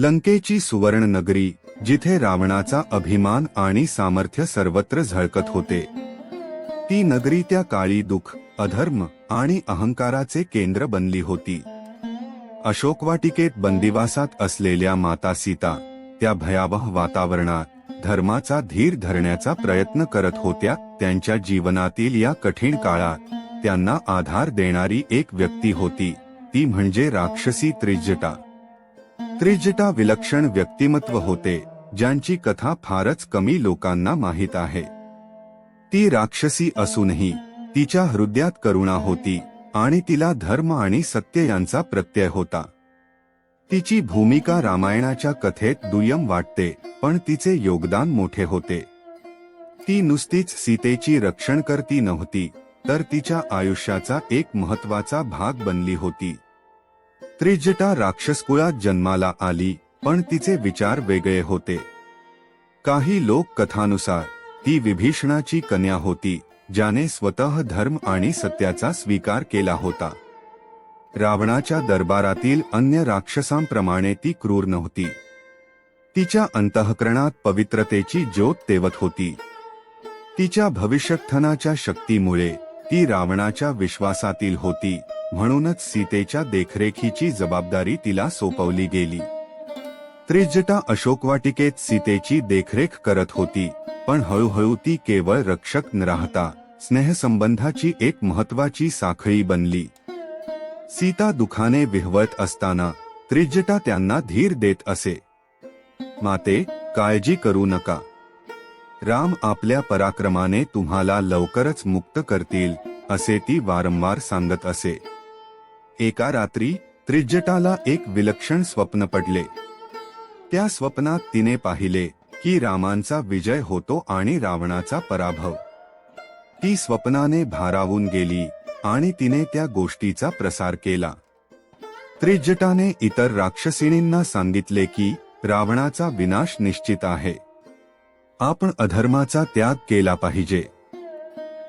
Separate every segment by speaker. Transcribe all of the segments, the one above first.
Speaker 1: लंकेची सुवर्ण नगरी जिथे रावणाचा अभिमान आणि सामर्थ्य सर्वत्र झळकत होते. ती नगरी त्या काळी दुःख अधर्म आणि अहंकाराचे केंद्र बनली होती. अशोकवाटिकेत बंदिवासात असलेल्या माता सीता त्या भयावह वातावरणात धर्माचा धीर धरण्याचा प्रयत्न करत होत्या त्यांच्या जीवनातील या कठीण काळात त्यांना आधार देणारी एक व्यक्ती होती ती म्हणजे राक्षसी त्रिजटा त्रिजटा विलक्षण व्यक्तिमत्व होते ज्यांची कथा फारच कमी लोकांना माहीत आहे. ती राक्षसी असूनही तिच्या हृदयात करुणा होती आणि तिला धर्म आणि सत्य यांचा प्रत्यय होता. तिची भूमिका रामायणाच्या कथेत दुय्यम वाटते पण तिचे योगदान मोठे होते. ती नुसतीच सीतेची रक्षण करती नव्हती तर तिच्या आयुष्याचा एक महत्त्वाचा भाग बनली होती. त्रिजटा राक्षसकुळात जन्माला आली पण तिचे विचार वेगळे होते. काही लोक कथानुसार ती विभीषणाची कन्या होती ज्याने स्वतः धर्म आणि सत्याचा स्वीकार केला होता. रावणाच्या दरबारातील अन्य राक्षसांप्रमाणे ती क्रूर नव्हती. तिच्या अंतःकरणात पवित्रतेची ज्योत तेवत होती. तिच्या भविष्यथनाच्या शक्तीमुळे ती रावणाच्या विश्वासातील होती. म्हणूनच सीतेच्या देखरेखीची जबाबदारी तिला सोपवली गेली. त्रिजटा अशोकवाटिकेत सीतेची देखरेख करत होती पण हळूहळू ती केवळ रक्षक न राहता स्नेहसंबंधाची एक महत्वाची साखळी बनली. सीता दुखाने विहवत असताना त्रिजटा त्यांना धीर देत असे. माते काळजी करू नका. राम आपल्या पराक्रमाने तुम्हाला लवकरच मुक्त करतील असे ती वारंवार सांगत असे. एका रात्री त्रिजटाला एक विलक्षण स्वप्न पडले. त्या स्वप्नात तिने पाहिले की रामांचा विजय होतो आणि रावणाचा पराभव. ती स्वप्नाने भारावून गेली आणि तिने त्या गोष्टीचा प्रसार केला. त्रिजटाने इतर राक्षसिणींना सांगितले की रावणाचा विनाश निश्चित आहे. आपण अधर्माचा त्याग केला पाहिजे.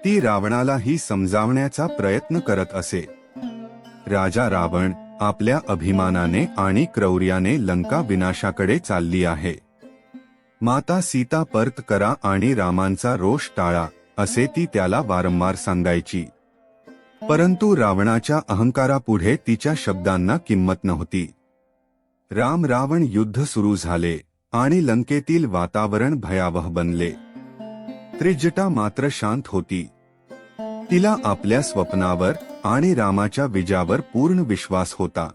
Speaker 1: ती रावणालाही समजावण्याचा प्रयत्न करत असे. राजा रावण आपल्या अभिमानाने आणि क्रौर्याने लंका विनाशाकडे चालली आहे. माता सीता परत करा आणि रामांचा रोष टाळा असे ती त्याला वारंवार सांगायची. परंतु रावणाच्या अहंकारापुढे तिच्या शब्दांना किंमत नव्हती. राम रावण युद्ध सुरू झाले आणि लंकेतील वातावरण भयावह बनले. त्रिजटा मात्र शांत होती. तिला आपल्या स्वप्नावर आणि रामाच्या विजयावर पूर्ण विश्वास होता.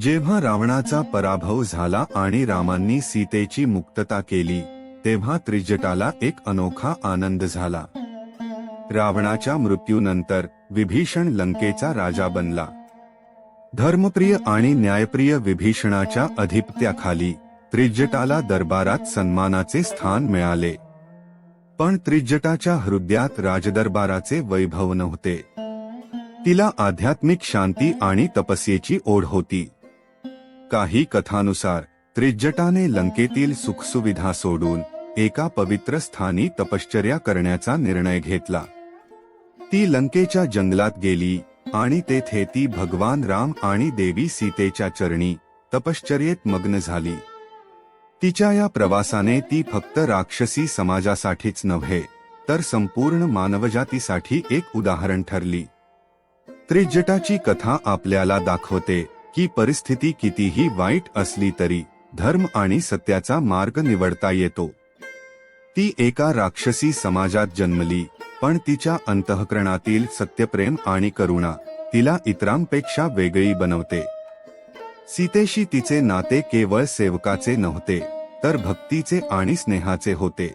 Speaker 1: जेव्हा रावणाचा पराभव झाला आणि रामांनी सीतेची मुक्तता केली तेव्हा त्रिजटाला एक अनोखा आनंद झाला. रावणाच्या मृत्यूनंतर विभीषण लंकेचा राजा बनला. धर्मप्रिय आणि न्यायप्रिय विभीषणाच्या अधिपत्याखाली त्रिजटाला दरबारात सन्मानाचे स्थान मिळाले. पण त्रिजटाच्या हृदयात राजदरबाराचे वैभव नव्हते. तिला आध्यात्मिक शांती आणि तपस्येची ओढ होती. काही कथानुसार त्रिजटाने लंकेतील सुखसुविधा सोडून एका पवित्र स्थानी तपश्चर्या करण्याचा निर्णय घेतला. ती लंकेच्या जंगलात गेली आणि तेथे ती भगवान राम आणि देवी सीतेच्या चरणी तपश्चर्येत मग्न झाली. तिच्या या प्रवासाने ती फक्त राक्षसी समाजासाठीच नव्हे तर संपूर्ण मानवजातीसाठी एक उदाहरण ठरली. त्रिजटाची कथा आपल्याला दाखवते की परिस्थिती कितीही वाईट असली तरी धर्म आणि सत्याचा मार्ग निवडता येतो. ती एका राक्षसी समाजात जन्मली पण तिच्या अंतःकरणातील सत्यप्रेम आणि करुणा तिला इतरांपेक्षा वेगळी बनवते. सीतेशी तिचे नाते केवळ सेवकाचे नव्हते तर भक्तीचे आणि स्नेहाचे होते.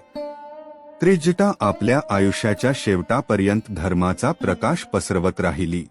Speaker 1: त्रिजटा आपल्या आयुष्याच्या शेवटापर्यंत धर्माचा प्रकाश पसरवत राहिली.